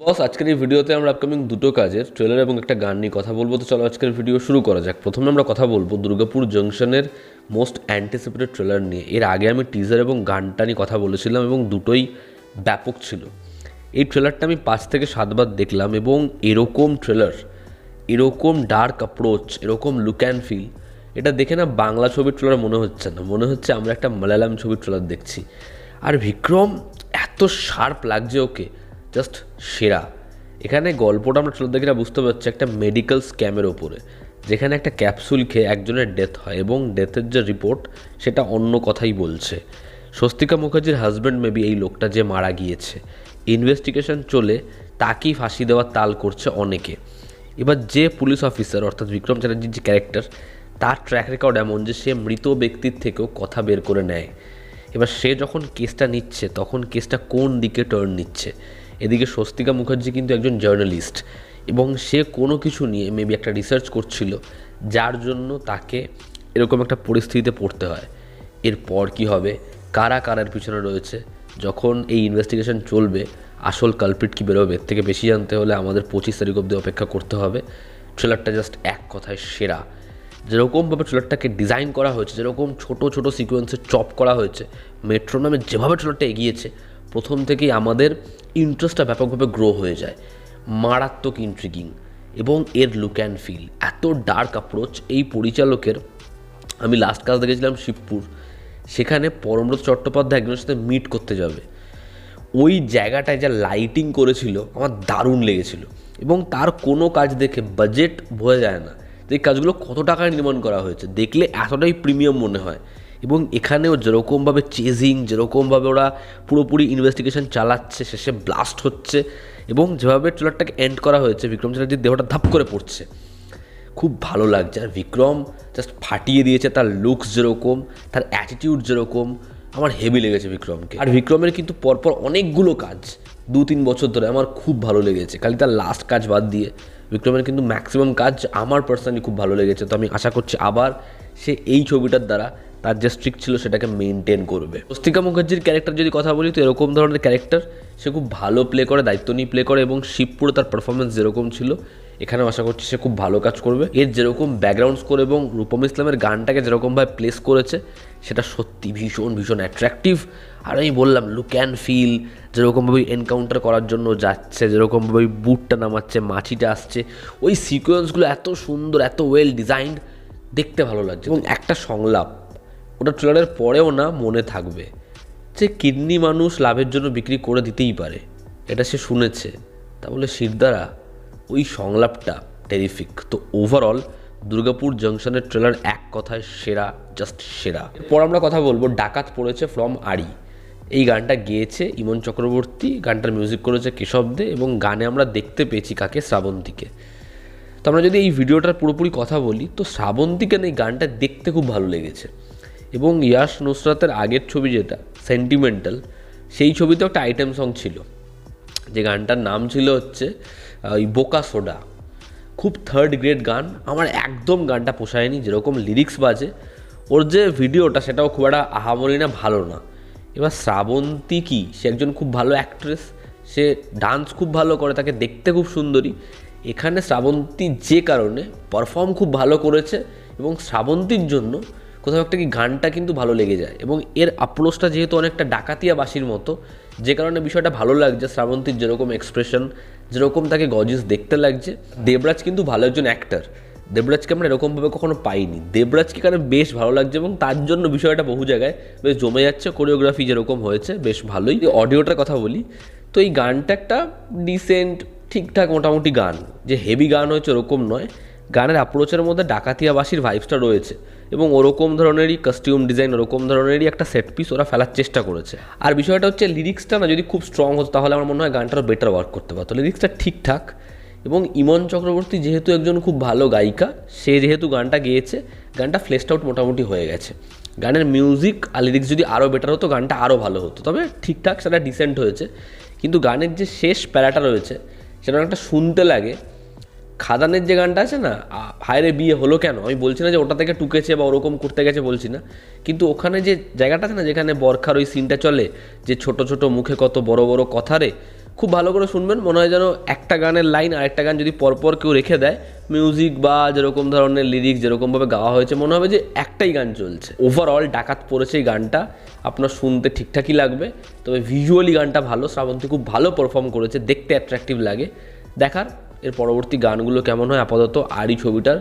বস, আজকের এই ভিডিওতে আমরা আপকামিং দুটো কাজের ট্রেলার এবং একটা গান নিয়ে কথা বলব। তো চলো আজকের ভিডিও শুরু করা যাক। প্রথমে আমরা কথা বলব দুর্গাপুর জংশনের মোস্ট অ্যান্টিসিপেটেড ট্রেলার নিয়ে। এর আগে আমি টিজার এবং গানটা নিয়ে কথা বলেছিলাম এবং দুটোই ব্যাপক ছিল। এই ট্রেলারটা আমি পাঁচ থেকে সাতবার দেখলাম এবং এরকম ট্রেলার এরকম ডার্ক অ্যাপ্রোচ এরকম লুক অ্যান্ড ফিল এটা দেখে না বাংলা ছবির ট্রেলার মনে হচ্ছে না। মনে হচ্ছে আমরা একটা মালায়ালাম ছবির ট্রেলার দেখছি। আর বিক্রম, এত শার্প লাগছে ওকে। জাস্ট সেরা। এখানে গল্পটা আমরা না, বুঝতে পারছি একটা মেডিকেল স্ক্যামের ওপরে, যেখানে একটা ক্যাপসুল খেয়ে একজনের ডেথ হয় এবং ডেথের যে রিপোর্ট সেটা অন্য কথাই বলছে। স্বস্তিকা মুখার্জির হাজব্যান্ড মেবি এই লোকটা যে মারা গিয়েছে। ইনভেস্টিগেশন চলে, তাকেই ফাঁসি দেওয়ার তাল করছে অনেকে। এবার যে পুলিশ অফিসার অর্থাৎ বিক্রম চ্যাটার্জির যে ক্যারেক্টার তার ট্র্যাক রেকর্ড এমন যে সে মৃত ব্যক্তির থেকেও কথা বের করে নেয়। এবার সে যখন কেসটা নিচ্ছে, তখন কেসটা কোন দিকে টার্ন নিচ্ছে? এদিকে স্বস্তিকা মুখার্জি কিন্তু একজন জার্নালিস্ট এবং সে কোনো কিছু নিয়ে মেবি একটা রিসার্চ করছিল, যার জন্য তাকে এরকম একটা পরিস্থিতিতে পড়তে হয়। এরপর কি হবে? কারা কারার পিছনে রয়েছে? যখন এই ইনভেস্টিগেশন চলবে, আসল কালপিট কি বেরোবে? এর থেকে বেশি জানতে হলে আমাদের পঁচিশ তারিখ অবধি অপেক্ষা করতে হবে। ট্রেলারটা জাস্ট এক কথায় সেরা। যেরকমভাবে ট্রেলারটাকে ডিজাইন করা হয়েছে, যেরকম ছোট ছোট সিকোয়েন্সে চপ করা হয়েছে মেট্রো নামে যেভাবে ট্রেলারটা এগিয়েছে প্রথম থেকেই আমাদের ইন্টারেস্টটা ব্যাপকভাবে গ্রো হয়ে যায়। মারাত্মক ইন্ট্রিগিং এবং এর লুক অ্যান্ড ফিল এত ডার্ক অ্যাপ্রোচ এই পরিচালকের। আমি লাস্ট কাজ দেখেছিলাম শিবপুর, সেখানে পরমব্রত চট্টোপাধ্যায় একজনের সাথে মিট করতে যাবে। ওই জায়গাটায় যা লাইটিং করেছিল, আমার দারুণ লেগেছিল এবং তার কোনো কাজ দেখে বাজেট বোঝা যায় না। এই কাজগুলো কত টাকায় নির্মাণ করা হয়েছে, দেখলে এতটাই প্রিমিয়াম মনে হয়। এবং এখানেও যেরকমভাবে চেজিং যেরকমভাবে ওরা পুরোপুরি ইনভেস্টিগেশন চালাচ্ছে, শেষে ব্লাস্ট হচ্ছে এবং যেভাবে ট্রেলারটাকে এন্ড করা হয়েছে, বিক্রম চ্যাটার্জির দেহটা ধাপ করে পড়ছে। খুব ভালো লাগছে। আর বিক্রম জাস্ট ফাটিয়ে দিয়েছে তার লুকস যেরকম, তার অ্যাটিটিউড যেরকম, আমার হেভি লেগেছে বিক্রমকে। আর বিক্রমের কিন্তু পরপর অনেকগুলো কাজ দু তিন বছর ধরে আমার খুব ভালো লেগেছে। খালি তার লাস্ট কাজ বাদ দিয়ে বিক্রমের কিন্তু ম্যাক্সিমাম কাজ আমার পার্সোনালি খুব ভালো লেগেছে। তো আমি আশা করছি আবার সে এই ছবিটার দ্বারা তার যে স্ট্রিক ছিল সেটাকে মেনটেন করবে। স্বস্তিকা মুখার্জির ক্যারেক্টার যদি কথা বলি, তো এরকম ধরনের ক্যারেক্টার সে খুব ভালো প্লে করে, দায়িত্ব নিয়ে প্লে করে এবং শিবপুরে তার পারফরমেন্স যেরকম ছিল, এখানেও আশা করছি সে খুব ভালো কাজ করবে। এর যেরকম ব্যাকগ্রাউন্ড স্কোর এবং রূপম ইসলামের গানটাকে যেরকমভাবে প্লেস করেছে, সেটা সত্যি ভীষণ ভীষণ অ্যাট্রাকটিভ আর আমি বললাম লুক অ্যান্ড ফিল যেরকমভাবে এনকাউন্টার করার জন্য যাচ্ছে যেরকমভাবে বুটটা নামাচ্ছে, মাছিটা আসছে, ওই সিকোয়েন্সগুলো এত সুন্দর, এত ওয়েল ডিজাইনড দেখতে ভালো লাগছে। এবং একটা সংলাপ ওটা ট্রেলারের পরেও না মনে থাকবে যে কিডনি মানুষ লাভের জন্য বিক্রি করে দিতেই পারে। এটা সে শুনেছে। তা বলে শিরদারা ওই সংলাপটা টেরিফিক তো ওভারঅল দুর্গাপুর জংশনের ট্রেলার এক কথায় সেরা জাস্ট সেরা। এরপর আমরা কথা বলব, ডাকাত পড়েছে ফ্রম আড়ি। এই গানটা গেয়েছে ইমন চক্রবর্তী, গানটার মিউজিক করেছে কেশব দে এবং গানে আমরা দেখতে পেয়েছি কাকে? শ্রাবন্তীকে। তো আমরা যদি এই ভিডিওটার পুরোপুরি কথা বলি, তো শ্রাবন্তীকে এই গানটা দেখতে খুব ভালো লেগেছে। এবং ইয়াশ নুসরাতের আগের ছবি যেটা সেন্টিমেন্টাল সেই ছবিতেও একটা আইটেম সং ছিল। যে গানটার নাম ছিল হচ্ছে ওই বোকা সোডা। খুব থার্ড গ্রেড গান, আমার একদম গানটা পোষায়নি, যেরকম লিরিক্স বাজে। ওর যে ভিডিওটা, সেটাও খুব একটা আহামরি না, ভালো না। এবার শ্রাবন্তী কি? সে একজন খুব ভালো অ্যাক্ট্রেস সে ডান্স খুব ভালো করে, তাকে দেখতে খুব সুন্দরী। এখানে শ্রাবন্তী যে কারণে পারফর্ম খুব ভালো করেছে, এবং শ্রাবন্তীর জন্য কোথাও একটা কি গানটা কিন্তু ভালো লেগে যায়। এবং এর আপ্রোচটা যেহেতু অনেকটা ডাকাতিয়া বাসির মতো, যে কারণে বিষয়টা ভালো লাগছে, শ্রাবন্তীর যেরকম এক্সপ্রেশন যেরকম তাকে গজিস দেখতে লাগছে, দেবরাজ কিন্তু ভালো একজন অ্যাক্টার দেবরাজকে আমরা এরকমভাবে কখনো পাইনি। দেবরাজকে এখানে বেশ ভালো লাগছে এবং তার জন্য বিষয়টা বহু জায়গায় বেশ জমে যাচ্ছে কোরিওগ্রাফি যেরকম হয়েছে, বেশ ভালোই। অডিওটার কথা বলি, তো এই গানটা একটা ডিসেন্ট ঠিকঠাক মোটামুটি গান। যে হেভি গান হয়েছে ওরকম নয়। গানের অ্যাপ্রোচের মধ্যে ডাকাতিয়াবাসীর ভাইবসটা রয়েছে। এবং ওরকম ধরনেরই কাস্টিউম ডিজাইন ওরকম ধরনেরই একটা সেট পিস ওরা ফেলার চেষ্টা করেছে। আর বিষয়টা হচ্ছে লিরিক্সটা না যদি খুব স্ট্রং হতো, তাহলে আমার মনে হয় গানটারও বেটার ওয়ার্ক করতে পারতো। লিরিক্সটা ঠিকঠাক এবং ইমন চক্রবর্তী যেহেতু একজন খুব ভালো গায়িকা, সে যেহেতু গানটা গেয়েছে, গানটা ফ্লেসড আউট মোটামুটি হয়ে গেছে। গানের মিউজিক আর লিরিক্স যদি আরও বেটার হতো, গানটা আরও ভালো হতো। তবে ঠিকঠাক সেটা ডিসেন্ট হয়েছে। কিন্তু গানের যে শেষ প্যারাটা রয়েছে, সেটা একটা শুনতে লাগে। খাদানের যে গানটা আছে না হায়রে বিয়ে হলো কেন? আমি বলছি না যে ওটা থেকে টুকেছে বা ওরকম করতে গেছে বলছি না। কিন্তু ওখানে যে জায়গাটা আছে না, যেখানে বরখার ওই সিনটা চলে, যে ছোট ছোট মুখে কত বড় বড় কথা রে, খুব ভালো করে শুনবেন। মনে হয় যেন একটা গানের লাইন আর একটা গান যদি পরপর কেউ রেখে দেয় মিউজিক বা যেরকম ধরনের লিরিক্স যেরকমভাবে গাওয়া হয়েছে, মনে হবে যে একটাই গান চলছে। ওভারঅল ডাকাত পড়েছে এই গানটা, আপনার শুনতে ঠিকঠাকই লাগবে, তবে ভিজুয়ালি গানটা ভালো, শ্রাবন্তী খুব ভালো পারফর্ম করেছে, দেখতে অ্যাট্রাকটিভ লাগে। দেখার এর পরবর্তী গানগুলো কেমন হয়? আপাতত আরই ছবিটার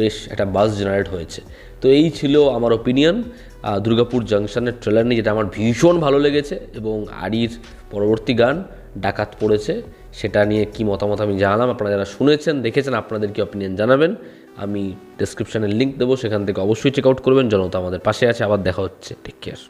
বেশ একটা বাস জেনারেট হয়েছে। তো এই ছিল আমার ওপিনিয়ন দুর্গাপুর জাংশনের ট্রেলার নিয়ে, যেটা আমার ভীষণ ভালো লেগেছে এবং আরির পরবর্তী গান ডাকাত পড়েছে, সেটা নিয়ে কি মতামত আমি জানালাম, আপনারা যারা শুনেছেন, দেখেছেন, আপনাদের কি অপিনিয়ন জানাবেন, আমি ডেসক্রিপশানে লিঙ্ক দেবো, সেখান থেকে অবশ্যই চেক আউট করবেন, জনতা আমাদের পাশে আছে, আবার দেখা হচ্ছে টেক কেয়ার